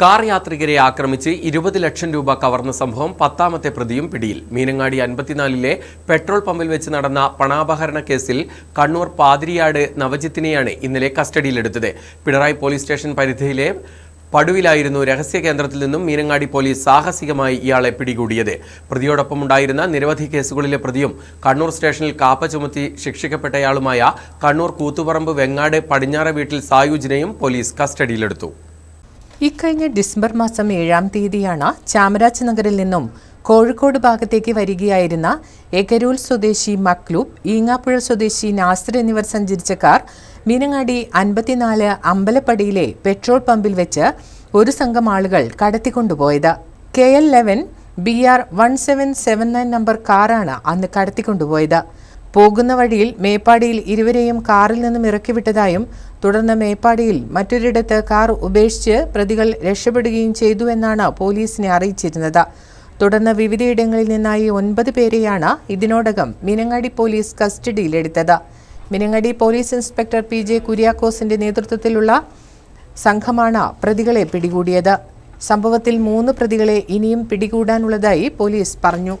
Car യാത്രികരെ ആക്രമിച്ച് ഇരുപത് ലക്ഷം രൂപ കവർന്ന സംഭവം പത്താമത്തെ പ്രതിയും പിടിയിൽ. മീനങ്ങാടി അൻപത്തിനാലിലെ പെട്രോൾ പമ്പിൽ വെച്ച് നടന്ന പണാപഹരണ കേസിൽ കണ്ണൂർ പാതിരിയാട് നവജിത്തിനെയാണ് ഇന്നലെ കസ്റ്റഡിയിലെടുത്തത്. പിണറായി പോലീസ് സ്റ്റേഷൻ പരിധിയിലെ പടുവിലായിരുന്നു രഹസ്യ കേന്ദ്രത്തിൽ നിന്നും മീനങ്ങാടി പോലീസ് സാഹസികമായി ഇയാളെ പിടികൂടിയത്. പ്രതിയോടൊപ്പം ഉണ്ടായിരുന്ന നിരവധി കേസുകളിലെ പ്രതിയും കണ്ണൂർ സ്റ്റേഷനിൽ കാപ്പ ചുമത്തി ശിക്ഷിക്കപ്പെട്ടയാളുമായ കണ്ണൂർ കൂത്തുപറമ്പ് വെങ്ങാട് പടിഞ്ഞാറ വീട്ടിൽ സായുജിനെയും പോലീസ് കസ്റ്റഡിയിലെടുത്തു. ഇക്കഴിഞ്ഞ ഡിസംബർ മാസം ഏഴാം തീയതിയാണ് ചാമരാജ് നഗറിൽ നിന്നും കോഴിക്കോട് ഭാഗത്തേക്ക് വരികയായിരുന്ന എഗരൂൽ സ്വദേശി മക്ലൂബ് ഈങ്ങാപ്പുഴ സ്വദേശി നാസർ എന്നിവർ സഞ്ചരിച്ച കാർ മീനങ്ങാടി അൻപത്തിനാല് അമ്പലപ്പടിയിലെ പെട്രോൾ പമ്പിൽ വെച്ച് ഒരു സംഘം ആളുകൾ കടത്തിക്കൊണ്ടുപോയത്. K L eleven B R one seven seven nine number കാറാണ് അന്ന് കടത്തിക്കൊണ്ടുപോയത്. പോകുന്ന വഴിയിൽ മേപ്പാടിയിൽ ഇരുവരെയും കാറിൽ നിന്നും ഇറക്കിവിട്ടതായും തുടർന്ന് മേപ്പാടിയിൽ മറ്റൊരിടത്ത് കാർ ഉപേക്ഷിച്ച് പ്രതികൾ രക്ഷപ്പെടുകയും ചെയ്തുവെന്നാണ് പോലീസിനെ അറിയിച്ചിരുന്നത്. തുടർന്ന് വിവിധയിടങ്ങളിൽ നിന്നായി ഒൻപത് പേരെയാണ് ഇതിനോടകം മിനങ്ങാടി പോലീസ് കസ്റ്റഡിയിലെടുത്തത്. Meenangadi police inspector P J കുര്യാക്കോസിന്റെ നേതൃത്വത്തിലുള്ള സംഘമാണ് പ്രതികളെ പിടികൂടിയത്. സംഭവത്തിൽ മൂന്ന് പ്രതികളെ ഇനിയും പിടികൂടാനുള്ളതായി പോലീസ് പറഞ്ഞു.